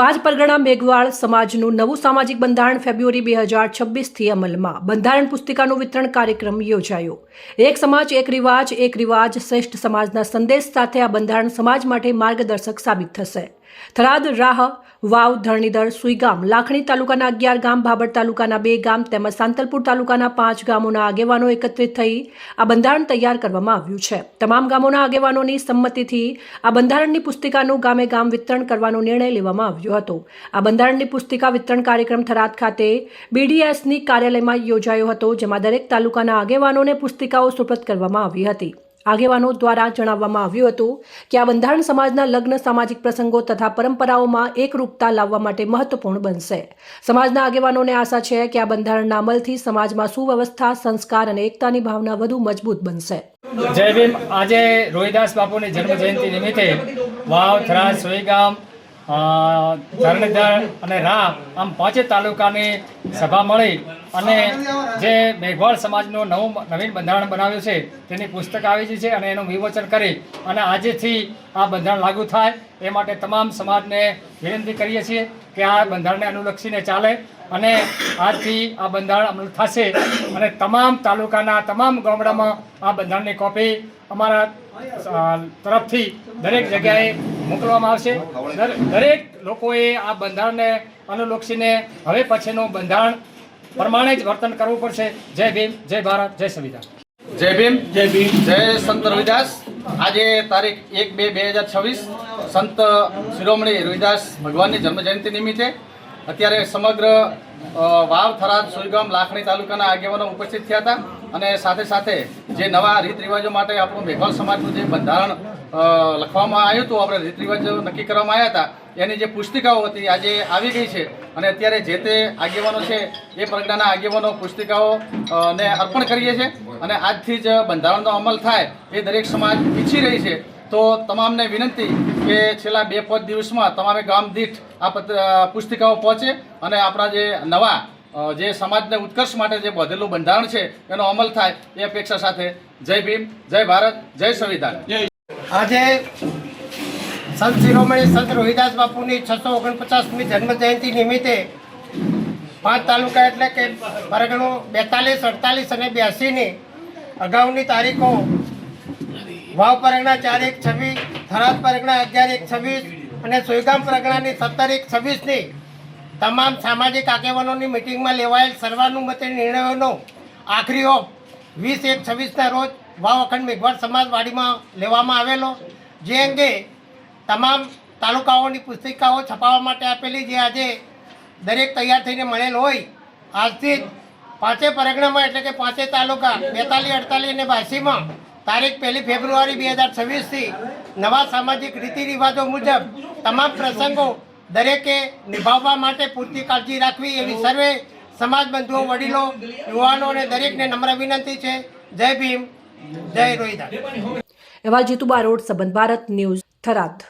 પાંચ પરગણા મેઘવાળ સમાજનું નવું સામાજિક બંધારણ ફેબ્રુઆરી બે હજાર છવ્વીસથી અમલમાં. બંધારણ પુસ્તિકાનું વિતરણ કાર્યક્રમ યોજાયો. એક સમાજ, એક રિવાજ એક રિવાજ શ્રેષ્ઠ સમાજના સંદેશ સાથે આ બંધારણ સમાજ માટે માર્ગદર્શક સાબિત થશે. થરાદ રાહ, વાવ, ધરણીધર, સુઈગામ, લાખણી તાલુકાના અગિયાર ગામ, ભાભર તાલુકાના બે ગામ તેમજ સાંતલપુર તાલુકાના પાંચ ગામોના આગેવાનો એકત્રિત થઈ આ બંધારણ તૈયાર કરવામાં આવ્યું છે. તમામ ગામોના આગેવાનોની સંમતિથી આ બંધારણની પુસ્તિકાનું ગામે ગામ વિતરણ કરવાનો નિર્ણય લેવામાં આવ્યો હતો. આ બંધારણની પુસ્તિકા વિતરણ કાર્યક્રમ થરાદ ખાતે બીડીએસની કાર્યાલયમાં યોજાયો હતો, જેમાં દરેક તાલુકાના આગેવાનોને પુસ્તિકાઓ સુપ્રત કરવામાં આવી હતી. આગેવાનો દ્વારા જણાવવામાં આવ્યું હતું કે આ બંધારણ સમાજના લગ્ન, સામાજિક પ્રસંગો તથા પરંપરાઓમાં એકરૂપતા લાવવા માટે મહત્વપૂર્ણ બનશે. સમાજના આગેવાનોને આશા છે કે આ બંધારણના અમલથી સમાજમાં સુવ્યવસ્થા, સંસ્કાર અને એકતાની ભાવના વધુ મજબૂત બનશે. જય ભીમ. આજે રોહિદાસ બાપુની જન્મ જયંતિ નિમિત્તે વાવ, થરાદ, સોઈગામ ધરણીધર અને રામ આમ પાંચે તાલુકાની સભા મળી અને જે મેઘવાળ સમાજનું નવું નવીન બંધારણ બનાવ્યું છે, તેની પુસ્તક આવી છે અને એનું વિમોચન કરી અને આજેથી આ બંધારણ લાગુ થાય એ માટે તમામ સમાજને વિનંતી કરીએ છીએ કે આ બંધારણને અનુલક્ષીને ચાલે અને આજથી આ બંધારણ અમલ થશે અને તમામ તાલુકાના તમામ ગામડામાં આ બંધારણની કોપી અમારા તરફથી દરેક જગ્યાએ મોકલવામાં આવશે. દરેક લોકોએ આ બંધારણને અનુલક્ષીને હવે પછીનું બંધારણ પ્રમાણે જ વર્તન કરવું પડશે. જય ભીમ જય ભારત જય સંવિધાન. જય ભીમ. જય ભીમ. જય સંત રવિદાસ. આજે તારીખ એક બે બે હજાર છવ્વીસ સંત શિરોમણી રવિદાસ ભગવાનની જન્મજયંતિ નિમિત્તે અત્યારે સમગ્ર વાવ થરાદ સુઈગામ લાખણી તાલુકાના આગેવાનો ઉપસ્થિત થયા હતા. અને સાથે સાથે જે નવા રીત રિવાજો માટે આપણું મેઘવાલ સમાજનું જે બંધારણ લખવામાં આવ્યું હતું, આપણે રીત રિવાજો નક્કી કરવામાં આવ્યા હતા. એની જે પુસ્તિકાઓ હતી, આજે આવી ગઈ છે. અને અત્યારે જે તે આગેવાનો છે, એ પ્રજ્ઞાના આગેવાનો પુસ્તિકાઓ ને અર્પણ કરીએ છીએ. અને આજથી જ બંધારણનો અમલ થાય, એ દરેક સમાજ ઈચ્છી રહી છે. તો તમામને વિનંતી કે છેલ્લા બે પાંચ દિવસમાં તમામે ગામ દીઠ આ પુસ્તિકાઓ પહોંચે અને આપણા જે નવા જે સમાજને ઉત્કર્ષ માટે જે બધેલું બંધારણ છે, એનો અમલ થાય, એ અપેક્ષા સાથે. જય ભીમ, જય ભારત, જય સંવિધાન. આજે સંત શિરોમણી સંત રોહિદાસ બાપુની છસો ઓગણપચાસમી જન્મજયંતિ નિમિત્તે પાંચ તાલુકા એટલે કે પરગણું બેતાલીસ, અડતાલીસ અને બ્યાસીની અગાઉની તારીખો. વાવ પરગણા ચાર એક છવ્વીસ, થરાદ પરગણા અગિયાર એક છવ્વીસ અને સોયગામ પરગણાની સત્તર એક છવ્વીસની તમામ સામાજિક આગેવાનોની મિટિંગમાં લેવાયેલ સર્વાનુમતે નિર્ણયોનો આખરી ઓપ વીસ એક છવ્વીસના રોજ વાવ અખંડ સમાજવાડીમાં લેવામાં આવેલો. જે અંગે તમામ તાલુકાઓની પુસ્તિકાઓ છપાવવા માટે આપેલી જે આજે દરેક તૈયાર થઈને મળેલ હોય, આજથી જ પાંચે પરગણામાં એટલે કે પાંચે તાલુકા બેતાલીસ અડતાલીસ અને બાસીમાં તારીખ પહેલી ફેબ્રુઆરી બે હજાર છવ્વીસથી નવા સામાજિક રીતિ રિવાજો મુજબ તમામ પ્રસંગો દરેકે નિભાવવા માટે પૂરતી કાળજી રાખવી એવી સર્વે સમાજ બંધુઓ, વડીલો, યુવાનો અને દરેકને નમ્ર વિનંતી છે. જય ભીમ. જય રોહિદાસ. એવા જીતુ બારોડ સંબંધ ભારત ન્યૂઝ થરાદ.